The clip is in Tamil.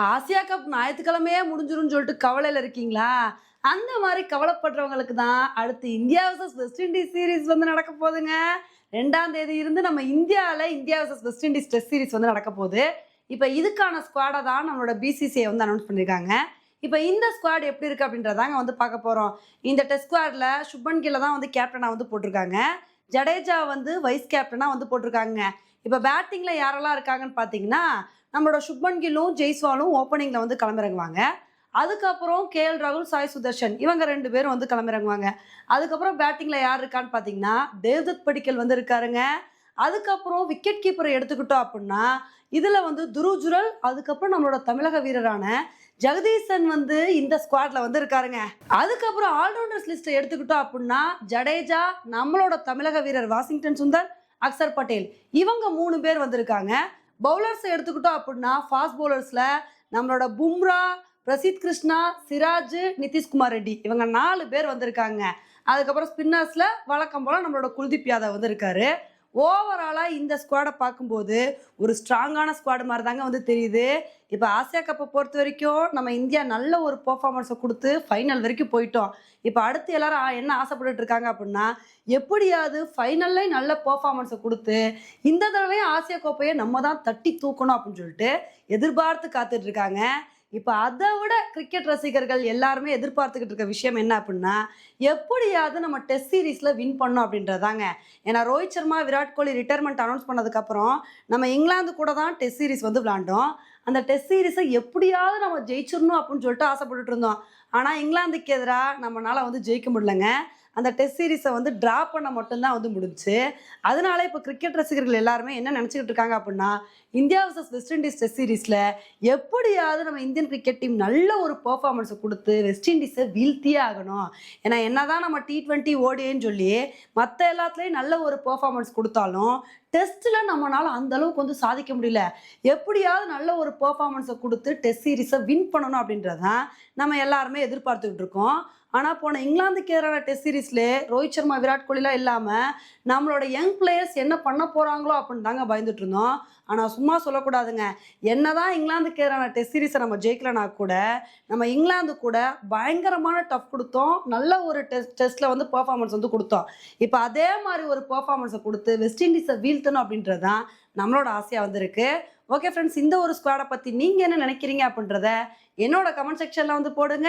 ஆசியா கப் ஞாயிற்றுக்கிழமையே முடிஞ்சிரும்னு சொல்லிட்டு கவலையில் இருக்கீங்களா? அந்த மாதிரி கவலைப்படுறவங்களுக்கு தான் அடுத்து India versus West Indies series வந்து நடக்க போகுதுங்க. ரெண்டாம் தேதி இருந்து நம்ம இந்தியாவில் India versus West Indies test series வந்து நடக்க போகுது. இப்போ இதுக்கான ஸ்குவாடை தான் நம்மளோட பிசிசிஐ வந்து அனௌன்ஸ் பண்ணியிருக்காங்க இப்போ இந்த ஸ்குவாட் எப்படி இருக்குது அப்படின்றதாங்க வந்து பார்க்க போகிறோம் இந்த டெஸ்ட் ஸ்குவாடில் சுப்மன் கில்ல தான் வந்து கேப்டனாக வந்து போட்டிருக்காங்க. ஜடேஜா வந்து வைஸ் கேப்டனாக வந்து போட்டிருக்காங்க. இப்போ பேட்டிங்கில் யாரெல்லாம் இருக்காங்கன்னு பார்த்தீங்கன்னா நம்மளோட சுப்மன் கில்லும் ஜெய்ஸ்வாலும் ஓப்பனிங்கில் வந்து கிளம்பிறங்குவாங்க அதுக்கப்புறம் கே எல் ராகுல் சாய் சுதர்ஷன் இவங்க ரெண்டு பேரும் வந்து கிளம்பிறங்குவாங்க அதுக்கப்புறம் பேட்டிங்கில் யார் இருக்கான்னு பார்த்தீங்கன்னா தேவ்தத் படிக்கல் வந்து இருக்காருங்க. அதுக்கப்புறம் விக்கெட் கீப்பரை எடுத்துக்கிட்டோம் அப்படின்னா இதில் வந்து துருஜுரல் அதுக்கப்புறம் நம்மளோட தமிழக வீரரான ஜெகதீசன் வந்து இந்த ஸ்குவாட்ல வந்து இருக்காருங்க அதுக்கப்புறம் ஆல்ரவுண்டர்ஸ் லிஸ்ட்டை எடுத்துக்கிட்டோம் அப்படின்னா ஜடேஜா நம்மளோட தமிழக வீரர் வாஷிங்டன் சுந்தர் அக்சர் பட்டேல். இவங்க மூணு பேர் வந்திருக்காங்க. பவுலர்ஸை எடுத்துக்கிட்டோம் அப்படின்னா ஃபாஸ்ட் பவுலர்ஸில் நம்மளோட பும்ரா பிரசித் கிருஷ்ணா சிராஜ் நிதிஷ்குமார் ரெட்டி. இவங்க நாலு பேர் வந்திருக்காங்க. அதுக்கப்புறம் ஸ்பின்னர்ஸில் வழக்கம் போல் நம்மளோட குல்தீப் யாதவ் வந்து இருக்காரு ஓவராலாக இந்த ஸ்குவாடை பார்க்கும்போது ஒரு ஸ்ட்ராங்கான ஸ்குவாடு மாதிரி தாங்க வந்து தெரியுது. இப்போ ஆசியா கப்பை பொறுத்த வரைக்கும் நம்ம இந்தியா நல்ல ஒரு பர்ஃபார்மன்ஸை கொடுத்து ஃபைனல் வரைக்கும் போயிட்டோம். இப்போ அடுத்து எல்லாரும் என்ன ஆசைப்பட்டுட்டு இருக்காங்க அப்படின்னா எப்படியாவது ஃபைனல்லையும் நல்ல பர்ஃபார்மன்ஸை கொடுத்து இந்த தடவையும் ஆசியா கோப்பையை நம்ம தான் தட்டி தூக்கணும் அப்படின்னு சொல்லிட்டு எதிர்பார்த்து காத்துட்ருக்காங்க இப்போ அதை விட கிரிக்கெட் ரசிகர்கள் எல்லாருமே எதிர்பார்த்துக்கிட்டு இருக்க விஷயம் என்ன அப்படின்னா எப்படியாவது நம்ம டெஸ்ட் சீரீஸில் வின் பண்ணோம் அப்படின்றதாங்க. ஏன்னா ரோஹித் சர்மா விராட் கோலி ரிட்டையர்மெண்ட் அனௌன்ஸ் பண்ணதுக்கப்புறம் நம்ம இங்கிலாந்து கூட தான் டெஸ்ட் சீரிஸ் வந்து விளாண்டோம். அந்த டெஸ்ட் சீரிஸை எப்படியாவது நம்ம ஜெயிச்சிடணும் அப்படின்னு சொல்லிட்டு ஆசைப்பட்டுட்டு இருந்தோம். ஆனால் இங்கிலாந்துக்கு எதிராக நம்மளால் வந்து ஜெயிக்க முடியலங்க. அந்த டெஸ்ட் சீரிஸை வந்து ட்ரா பண்ண மட்டும்தான் வந்து முடிஞ்சுச்சு. அதனால இப்போ கிரிக்கெட் ரசிகர்கள் எல்லாருமே என்ன நினச்சிக்கிட்டு இருக்காங்க அப்படின்னா India versus West Indies test சீரிஸில் எப்படியாவது நம்ம இந்தியன் கிரிக்கெட் டீம் நல்ல ஒரு பர்ஃபார்மன்ஸை கொடுத்து வெஸ்ட் இண்டீஸை வீழ்த்தியே ஆகணும். ஏன்னா என்னதான் நம்ம டி ட்வெண்ட்டி ஓடியேன்னு சொல்லி மற்ற எல்லாத்துலேயும் நல்ல ஒரு பர்ஃபார்மன்ஸ் கொடுத்தாலும் டெஸ்ட்டில் நம்மளால் அந்த அளவுக்கு வந்து சாதிக்க முடியல. எப்படியாவது நல்ல ஒரு பெர்ஃபார்மன்ஸை கொடுத்து டெஸ்ட் சீரிஸை வின் பண்ணணும் அப்படின்றதான் நம்ம எல்லாருமே எதிர்பார்த்துக்கிட்டு இருக்கோம். ஆனால் போன இங்கிலாந்துக்கு எதிரான டெஸ்ட் சீரீஸில் ரோஹித் சர்மா விராட் கோலிலாம் இல்லாமல் நம்மளோட யங் பிளேயர்ஸ் என்ன பண்ண போகிறாங்களோ அப்படின்னு தாங்க பயந்துட்டு இருந்தோம். ஆனால் சும்மா சொல்லக்கூடாதுங்க. என்ன தான் இங்கிலாந்துக்கு எதிரான டெஸ்ட் சீரீஸை நம்ம ஜெயிக்கலனா கூட நம்ம இங்கிலாந்து கூட பயங்கரமான டஃப் கொடுத்தோம். நல்ல ஒரு டெஸ்ட் டெஸ்ட்டில் வந்து பர்ஃபார்மன்ஸ் வந்து கொடுத்தோம். இப்போ அதே மாதிரி ஒரு பர்ஃபார்மன்ஸை கொடுத்து வெஸ்ட் இண்டீஸை வீழ்த்தணும் அப்படின்றது தான் நம்மளோட ஆசையாக வந்திருக்கு. ஓகே ஃப்ரெண்ட்ஸ் இந்த ஒரு ஸ்குவாடை பற்றி நீங்கள் என்ன நினைக்கிறீங்க அப்படின்றத என்னோட கமெண்ட் செக்ஷனில் வந்து போடுங்க.